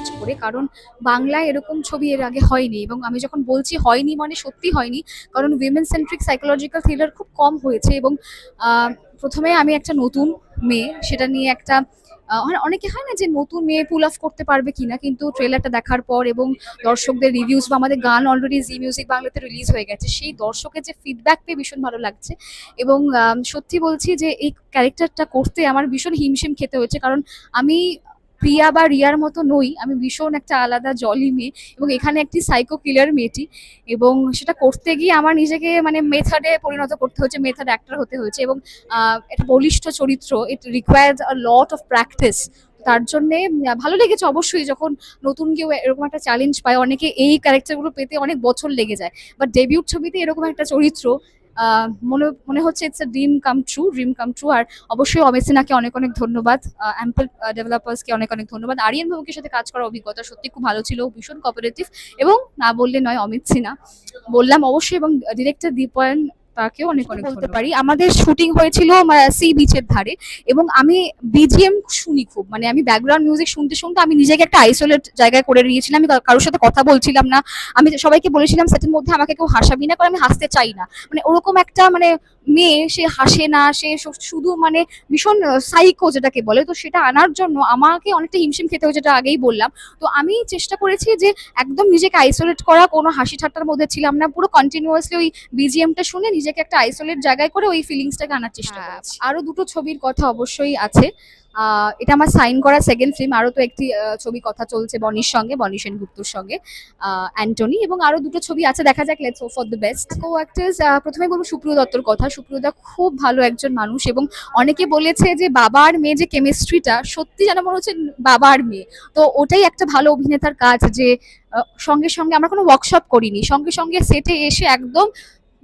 কাজ করে, কারণ বাংলায় এরকম ছবি এর আগে হয়নি এবং আমি যখন বলছি হয়নি মানে সত্যি হয়নি, কারণ উইমেন সেন্ট্রিক সাইকোলজিক্যাল থ্রিলার খুব কম হয়েছে এবং প্রথমে আমি একটা নতুন মেয়ে সেটা নিয়ে একটা অনেকে হয় না যে নতুন মেয়ে পুল অফ করতে পারবে কিনা, কিন্তু ট্রেলারটা দেখার পর এবং দর্শকদের রিভিউজ বা আমাদের গান অলরেডি জি মিউজিক বাংলাতে রিলিজ হয়ে গেছে, সেই দর্শকের যে ফিডব্যাক পেয়ে ভীষণ ভালো লাগছে এবং সত্যি বলছি যে এই ক্যারেক্টারটা করতে আমার ভীষণ হিমশিম খেতে হয়েছে, কারণ আমি প্রিয়া বা রিয়ার মতো নই, আমি ভীষণ একটা আলাদা জলি মেয়ে এবং এখানে একটি সাইকো কিলার মেয়েটি এবং সেটা করতে গিয়ে আমার নিজেকে মানে মেথডে পরিণত করতে হয়েছে মেথড অ্যাক্টর হতে হয়েছে এবং একটা বলিষ্ঠ চরিত্র it required a lot of practice তার জন্যে ভালো লেগেছে অবশ্যই যখন নতুন কেউ এরকম একটা চ্যালেঞ্জ পায়, অনেকে এই ক্যারেক্টারগুলো পেতে অনেক বছর লেগে যায়। বাট ডেবিউট ছবিতে এরকম একটা চরিত্র মনে মনে হচ্ছে it's a dream come true dream come true আর অবশ্যই অমেসিনাকে অনেক অনেক ধন্যবাদ অ্যাম্পল ডেভেলপার্সকে অনেক অনেক ধন্যবাদ। আরিয়ান বাবুকের সাথে কাজ করার অভিজ্ঞতা সত্যি খুব ভালো ছিল, ভীষণ কপারেটিভ এবং না বললে নয় অমিত সিনহা। বললাম অবশ্যই, এবং ডিরেক্টর দীপায়ন তাকেও অনেক অনেক বলতে পারি। আমাদের শুটিং হয়েছিল সি বিচের ধারে এবং আমি বিজিএম শুনি খুব। মানে আমি ব্যাকগ্রাউন্ড মিউজিক শুনতে শুনতে আমি নিজেকে একটা আইসোলেট জায়গায় করে নিয়েছিলাম। আমি কারোর সাথে কথা বলছিলাম না। আমি সবাইকে বলেছিলাম সেটার মধ্যে আমাকে কেউ হাসাবি না কারণ আমি হাসতে চাই না। মানে ওরকম একটা মানে মেয়ে সে হাসে না সে শুধু মানে ভীষণ সাইকো যেটাকে বলে তো সেটা আনার জন্য আমাকে অনেকটা হিমশিম খেতে হয়েছে যেটা আগেই বললাম। তো আমি চেষ্টা করেছি যে একদম নিজেকে আইসোলেট করা কোনো হাসি ঠাট্টার মধ্যে ছিলাম না পুরো কন্টিনিউয়াসলি ওই বিজিএমটা শুনে নিজেকে একটা আইসোলেট জায়গায় করে ওই ফিলিংসটাকে আনার চেষ্টা করেছি। আরও দুটো ছবির কথা অবশ্যই আছে। এটা আমার সাইন করা সেকেন্ড ফিল্ম আরও তো একটি ছবি কথা চলছে বনির সঙ্গে বনি সেনগুপ্তর সঙ্গে অ্যান্টনি এবং আরও দুটো ছবি আছে। দেখা যাক let's for the best co actors প্রথমে বলব সুপ্রিয় দত্তর কথা সুপ্রিয়দা খুব ভালো একজন মানুষ এবং অনেকে বলেছে যে বাবা আর মেয়ে যে কেমিস্ট্রিটা সত্যি যেন মনে হচ্ছে বাবা আর মেয়ে। তো ওটাই একটা ভালো অভিনেতার কাজ যে সঙ্গে সঙ্গে আমরা কোনো ওয়ার্কশপ করিনি। সঙ্গে সঙ্গে সেটে এসে একদম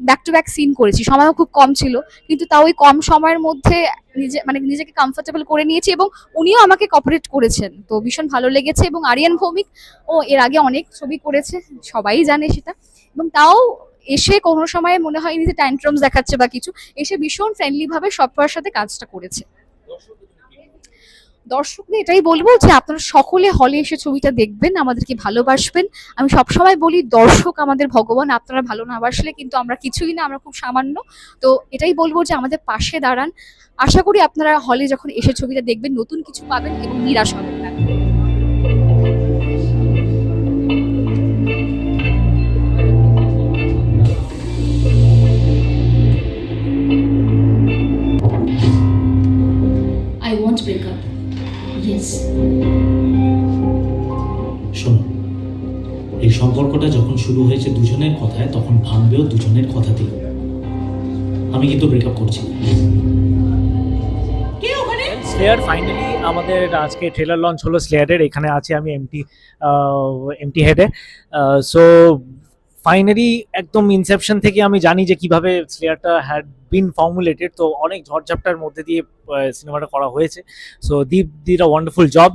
ব্যাক টু ব্যাক সিন করেছি। সময়ও খুব কম ছিল, কিন্তু তাও ওই কম সময়ের মধ্যে নিজে মানে নিজেকে কমফোর্টেবল করে নিয়েছি এবং উনিও আমাকে কপারেট করেছেন। তো ভীষণ ভালো লেগেছে এবং আরিয়ান ভৌমিক ও এর আগে অনেক ছবি করেছে, সবাই জানে সেটা। এবং তাও এসে কোনো সময় মনে হয়নি যে ট্যান্ট্রামস দেখাচ্ছে বা কিছু, এসে ভীষণ ফ্রেন্ডলি ভাবে সবার সাথে কাজটা করেছে। দর্শকদের এটাই বলব যে আপনারা সকলে হলে এসে ছবিটা দেখবেন, আমাদেরকে ভালোবাসবেন। আমি সবসময় বলি, দর্শক আমাদের ভগবান, আপনারা ভালো না বাসলে কিন্তু আমরা কিছুই না, আমরা খুব সামান্য। তো এটাই বলব যে আমাদের পাশে দাঁড়ান। আশা করি আপনারা হলে যখন এসে ছবিটা দেখবেন, নতুন কিছু পাবেন এবং নিরাশ হবেন শুরু হয়েছে দুজনের কথায় তখন ভাঙবেও দুজনের কথাতেই আমি কিন্তু ব্রেকআপ করছি। স্লেয়ার ফাইনালি আমাদের আজকে ট্রেলার লঞ্চ হলো স্লেয়ারের এখানে আছে আমি এমটি এমটি হেডে সো ফাইনালি একদম ইনসেপশন থেকে আমি জানি যে কীভাবে স্লেয়ারটা হ্যাড বিন ফর্মুলেটেড তো অনেক ঝড়ঝাপটার মধ্যে দিয়ে সিনেমাটা করা হয়েছে। So Deep did a wonderful job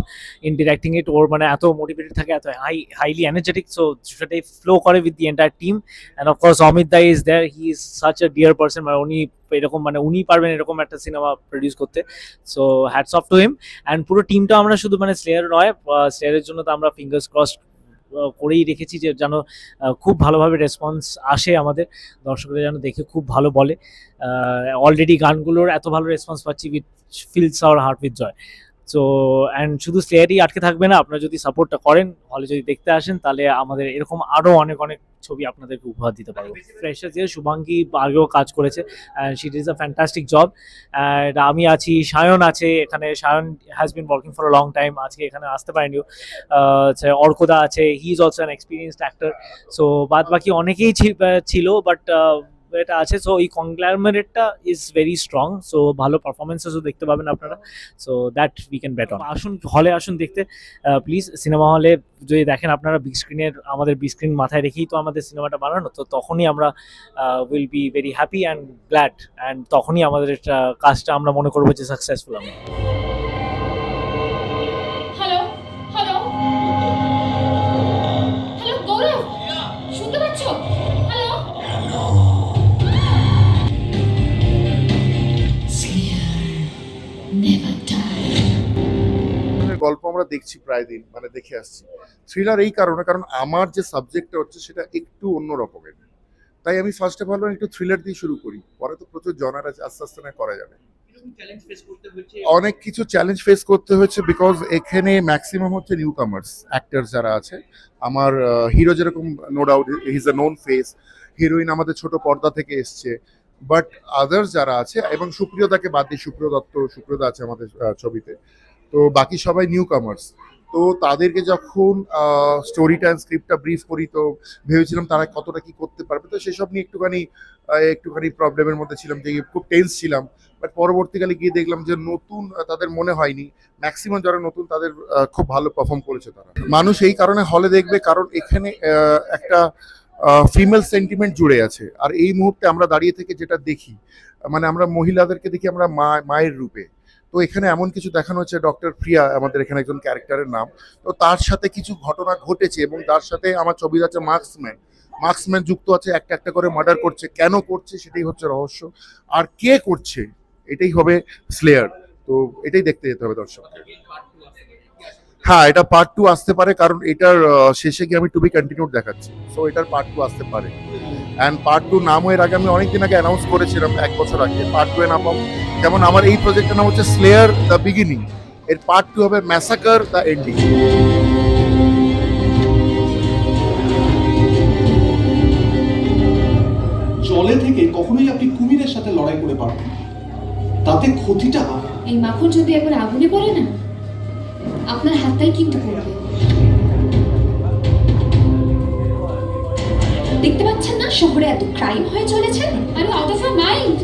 in directing it ওর মানে এত মোটিভেটেড থাকে, এত হাই হাইলি এনার্জেটিক সো সেটাই ফ্লো করে with the entire team and of course Amit the is there he is such a dear person মানে উনি এরকম মানে উনি পারবেন এরকম একটা সিনেমা প্রডিউস করতে। So hats off to him and পুরো টিমটা আমরা শুধু মানে স্লেয়ার নয় স্লেয়ারের জন্য তো আমরা ফিঙ্গার্স ক্রস করেই রেখেছি যে যেন খুব ভালোভাবে রেসপন্স আসে আমাদের। দর্শকরা যেন দেখে খুব ভালো বলে। অলরেডি গানগুলোর এত ভালো রেসপন্স পাচ্ছি with feels our heart with joy so and শুধু স্লেয়ারই আটকে থাকবে না, আপনারা যদি সাপোর্টটা করেন হলে যদি দেখতে আসেন, তাহলে আমাদের এরকম আরও অনেক অনেক ছবি আপনাদেরকে উপহার দিতে পারব। ফ্রেশার যে শুভাঙ্গী আগেও কাজ করেছে and she is a fantastic job and আমি আছি, সায়ন আছে এখানে, Sayan has been working for a long time আজকে এখানে আসতে পারেনি অর্কদা আছে he is also an experienced actor so বাদ বাকি অনেকেই ছিল বাট এটা আছে। সো এই কংগ্লামারেটটা ইজ ভেরি স্ট্রং সো ভালো পারফরমেন্সেসও দেখতে পাবেন আপনারা। So that we can bet on আসুন হলে আসুন দেখতে। প্লিজ সিনেমা হলে যদি দেখেন আপনারা বিগ স্ক্রিনের আমাদের বিগ স্ক্রিন মাথায় রেখেই তো আমাদের সিনেমাটা বানানো, তো তখনই আমরা will be very happy and glad and তখনই আমাদের কাজটা আমরা মনে করব যে সাকসেসফুল আমরা। গল্প আমরা দেখছি প্রায় দিন মানে দেখে আসছি। থ্রিলার এই কারণে কারণ আমার যে সাবজেক্টটা হচ্ছে সেটা একটু অন্য রকমের। তাই আমি ফার্স্টে ভাবলাম একটু থ্রিলার দিয়ে শুরু করি। পরে তো প্রচুর জনার আছে আস্তে আস্তে না করা যাবে। অনেক কিছু চ্যালেঞ্জ ফেস করতে হয়েছে বিকজ এখানে ম্যাক্সিমাম হচ্ছে নিউ কামার্স অ্যাক্টার যারা আছে। আমার হিরো যেরকম no doubt his a known face heroine আমাদের ছোট পর্দা থেকে এসছে। বাট আদার্স যারা আছে এবং সুপ্রিয়তাকে বাদ দিয়ে সুপ্রিয় দত্ত সুপ্রিয়তা আছে আমাদের ছবিতে। তো বাকি সবাই নিউ কামার্স তো তাদেরকে যখন স্টোরিটা অ্যান্ড স্ক্রিপ্টটা ব্রিফ করি, তো ভেবেছিলাম তারা কতটা কি করতে পারবে। তো সেসব নিয়ে একটুখানি একটুখানি প্রবলেমের মধ্যে ছিলাম যে খুব টেন্স ছিলাম। বাট পরবর্তীকালে গিয়ে দেখলাম যে নতুন তাদের মনে হয়নি। ম্যাক্সিমাম যারা নতুন, তাদের খুব ভালো পারফর্ম করেছে তারা। মানুষ এই কারণে হলে দেখবে কারণ এখানে একটা ফিমেল সেন্টিমেন্ট জুড়ে আছে। আর এই মুহূর্তে আমরা দাঁড়িয়ে থেকে যেটা দেখি মানে আমরা মহিলাদেরকে দেখি আমরা মা, মায়ের রূপে। তো এখানে এমন কিছু দেখানো হচ্ছে ডক্টর প্রিয়া আমাদের এখানে একজন ক্যারেক্টারের নাম। তো তার সাথে কিছু ঘটনা ঘটেছে এবং তার সাথে আমার ছবি আছে মার্কসম্যান মার্কসম্যান যুক্ত আছে, একটা একটা করে মার্ডার করছে। কেন করছে সেটাই হচ্ছে রহস্য। আর কে করছে, এটাই হবে স্লেয়ার তো এটাই দেখতে যেতে হবে দর্শককে হ্যাঁ এটা পার্ট টু আসতে পারে, কারণ এটার শেষে গিয়ে আমি টু বি কন্টিনিউড দেখাচ্ছি। সো এটার পার্ট টু আসতে পারে। অ্যান্ড পার্ট টু নাম এর আগে আমি অনেকদিন আগে অ্যানাউন্স করেছিলাম এক বছর আগে। পার্ট টু এ নাম। যেমন আমার এই প্রজেক্টের নাম হচ্ছে স্লেয়ার দ্য বিগিনিং এর পার্ট টু হবে ম্যাসাকার দ্য এন্ডিং জলে থেকে কখনোই আপনি কুমিরের সাথে লড়াই করে পারবেন। তাতে ক্ষতিটা এই মাখন যদি একবার আগুনে পড়ে না আপনার হাতটাই কিন্তু পড়বে। দেখতে পাচ্ছেন না? শহরে এত ক্রাইম হয়ে চলেছে? আমি আউট অফ মাইন্ড